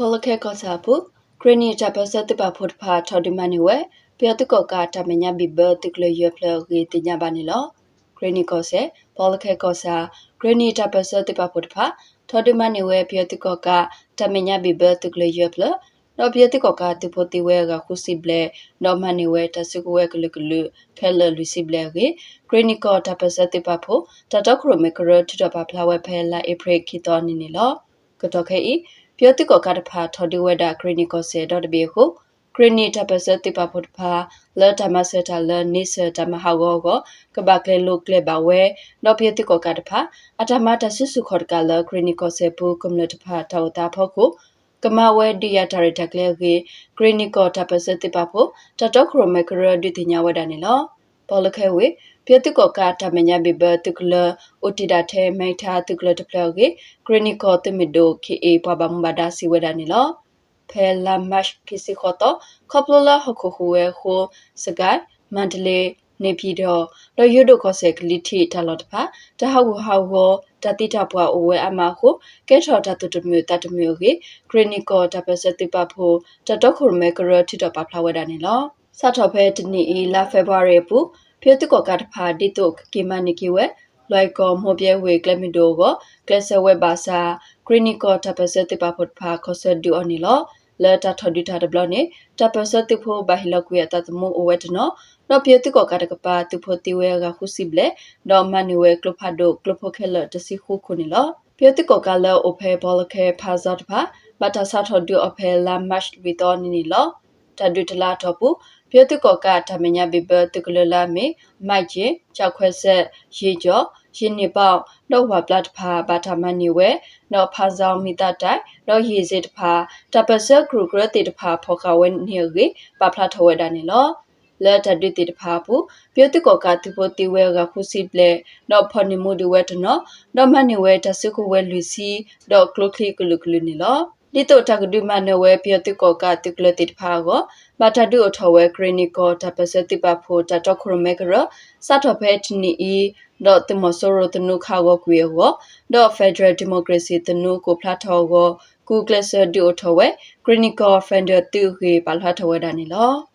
Polake kosapu kreni chapa satipa photpha thodimani we pyatuko ka tamenya bibbe tikle yeple ge tinya bani lo kreni kose polake kosa kreni chapa satipa photpha thodimani we pyatuko ka tamenya bibbe tikle yeple တော့ပြတိကောကတိဖိုတိဝဲကခုစီဘလေတော့မနီဝဲတစကူဝဲကလကလူခဲလလူစီဘလေကေဂရနီကောတပစတိပဖိုတတခရမေကရတတပဖလာဝဲဖဲလာဧပြီခိတော်နီနီလောကတော့ခဲဤ ပြောတိကောကတဖာထော်ဒီဝဲတာဂရနီကောဆေတော့တပြေခုဂရနီတပစတိပဖိုတဖာလတမစတာလနိစတမဟာဂောကိုကဘကလေလုကလေဘဝဲတော့ပြတိကောကတဖာအတမတဆစုခေါ်ကလဂရနီကောဆေပူကွန်လတဖာထောတာဖို့ခုကမဝဲဒီယာတာရတကလေကေဂရနီကောတပစတိပဖို့တတခရမေကရဒီတညာဝဒနေလောဘောလခဲဝေ ပြတိကောကတမညာဘိဘတုကလအိုတီဒါထဲမိထာတုကလတဖလောကေဂရနီကောတမီဒိုခေအေပဘမ္ဘာဒါစီဝဒနေလောဖဲလာမတ်ကိစီခေါတခေါပလလာဟခုခုဝဲခိုစဂိုင်မန္တလေးနေပြည်တော်လောယုဒိုခောဆေကလီတီတလောတဖာတဟဝဟဝတတိတပွားအဝဲအမခုကဲထော်တတတမျိုးတတမျိုးကေဂရနီကောတပစတိပဖိုတတခုရမေကရတီတပဖလာဝဒနေလောစထော်ဖဲတနီအီလာဖေဗရီပူ ပြေတကောကတဖာဒီတုကေမနီကီဝဲလွိုက်ကောမောပြဲဝေကလမီဒိုကိုကလဆဝဲဘာစာဂရနီကောတပစတိပဖိုဖာခောဆဒူအနီလောလာတာထဒီတာဒဘလနေတပစတိဖိုဘဟီလကွေတတမအဝဲတနော်တော့ပြေတိကောကတကပါသူဖိုတီဝဲကခုစီဘလေတော့မနီဝဲကလဖာဒိုကလဖိုခဲလတစီခုခုနီလောပြေတိကောကလောအဖေဘောလခဲဖာဇတ်ဖာဘတာဆာထော်ဒူအဖေလာမတ်ဗီတော်နီနီလော တဒူတလာတော့ပူပြေတိကောကဓမညာဘီဘတကလလာမေမိုက်ချေကြောက်ခွဲဆက်ရေကျော်ရင်နေပေါတော့ဝါပလတ်ဖာဘာတာမနီဝဲတော့ဖာဇောင်းမီတာတိုင်တော့ရေစစ်တဖာတပစက်ဂရုဂရတိတဖာဖောခဝဲနေရေပပလာထဝဲဒါနေလောလဲတဒိတိတဖာပူပြုတ်တကောကတိပိုတိဝဲကခုစီပလေတော့ဖနိမှုဒီဝဲတနော်တော့မနိဝဲတဆုကဝဲလူစီတော့ကလုကလီကလုကလူနေလော ဒီတော့တကဒုမနဝဲပြုတ်တကောကတိကလတိတဖာကိုဘာတဒုအထဝဲဂရနီကောတပစတိပဖိုတတခရမေကရစတ်ထဖဲတနီအီတော့တမဆိုရတနုခါကိုကွေရောတော့ Federal Democracy တနုကိုဖလာထောကို Google ဆဒုအထဝဲ Clinical Fender တူခေပါလာထဝဲဒါနေလော